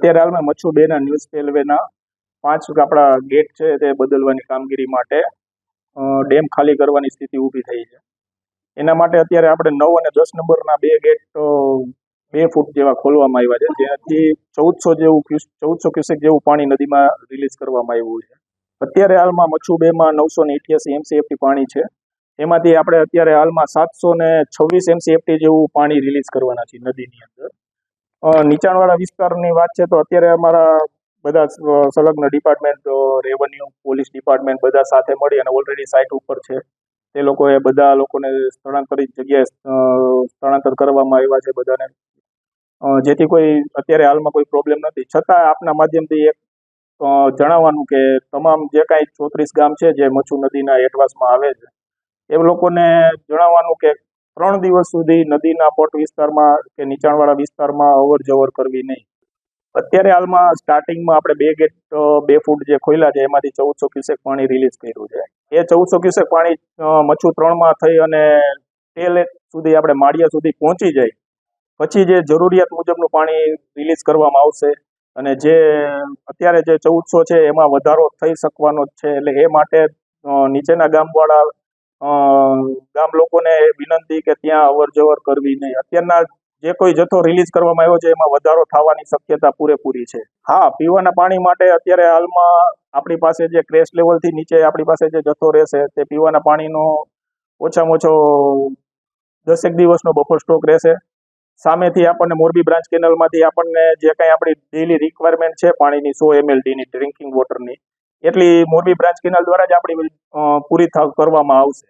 અત્યારે હાલમાં મચ્છુ બેના ન્યૂઝ પેલવેના પાંચ આપણા ગેટ છે તે બદલવાની કામગીરી માટે ડેમ ખાલી કરવાની સ્થિતિ ઊભી થઈ છે. એના માટે અત્યારે આપણે નવ અને દસ નંબરના બે ગેટ બે ફૂટ જેવા ખોલવામાં આવ્યા છે. જેનાથી ચૌદસો જેવું ચૌદસો ક્યુસેક જેવું પાણી નદીમાં રિલીઝ કરવામાં આવ્યું છે. અત્યારે હાલમાં મચ્છુ બેમાં નવસો ને અઠ્યાસી એમસીએફટી પાણી છે. એમાંથી આપણે અત્યારે હાલમાં સાતસો ને છવ્વીસ એમસીએફટી જેવું પાણી રિલીઝ કરવાના છે નદીની અંદર. નીચાણવાળા વિસ્તારની વાત છે તો અત્યારે અમારા બધા સંલગ્ન ડિપાર્ટમેન્ટ રેવન્યુ પોલીસ ડિપાર્ટમેન્ટ બધા સાથે મળી અને ઓલરેડી સાઇટ ઉપર છે. તે લોકોએ બધા લોકોને સ્થળાંતરિત જગ્યાએ સ્થળાંતર કરવામાં આવ્યા છે બધાને. જેથી કોઈ અત્યારે હાલમાં કોઈ પ્રોબ્લેમ નથી. છતાં આપના માધ્યમથી એક જણાવવાનું કે તમામ જે કાંઈ ચોત્રીસ ગામ છે જે મચ્છુ નદીના એડવાન્સમાં આવે છે, એ લોકોને જણાવવાનું કે ત્રણ દિવસ સુધી નદીના પોટ વિસ્તારમાં કે નીચાણવાળા વિસ્તારમાં અવર જવર કરવી નહીં. અત્યારે હાલમાં સ્ટાર્ટિંગમાં આપણે બે ગેટ, બે ફૂટ જે ખોલ્યા છે, એમાંથી ચૌદસો ક્યુસેક પાણી રિલીઝ કર્યું છે. એ ચૌદસો ક્યુસેક પાણી મચ્છુ ત્રણમાં થઈ અને ટેલ સુધી આપણે માળિયા સુધી પહોંચી જાય. પછી જે જરૂરિયાત મુજબનું પાણી રિલીઝ કરવામાં આવશે અને જે અત્યારે જે ચૌદસો છે એમાં વધારો થઈ શકવાનો જ છે. એટલે એ માટે નીચેના ગામવાળા ગામ લોકોને વિનંતી કે ત્યાં અવર જવર કરવી નહીં. અત્યારના જે કોઈ જથ્થો રિલીઝ કરવામાં આવ્યો છે, એમાં વધારો થવાની શક્યતા પૂરેપૂરી છે. હા, પીવાના પાણી માટે અત્યારે હાલમાં આપણી પાસે જે ક્રેશ લેવલથી નીચે આપણી પાસે જે જથ્થો રહેશે, તે પીવાના પાણીનો ઓછામાં ઓછો દસેક દિવસનો બફર સ્ટોક રહેશે. સામેથી આપણને મોરબી બ્રાન્ચ કેનલમાંથી આપણને જે કાંઈ આપણી ડેલી રિક્વાયરમેન્ટ છે પાણીની, સો એમએલડીની ડ્રિંકિંગ વોટરની એટલી મોરબી બ્રાન્ચ કેનાલ દ્વારા જ આપણી પૂરી કરવામાં આવશે.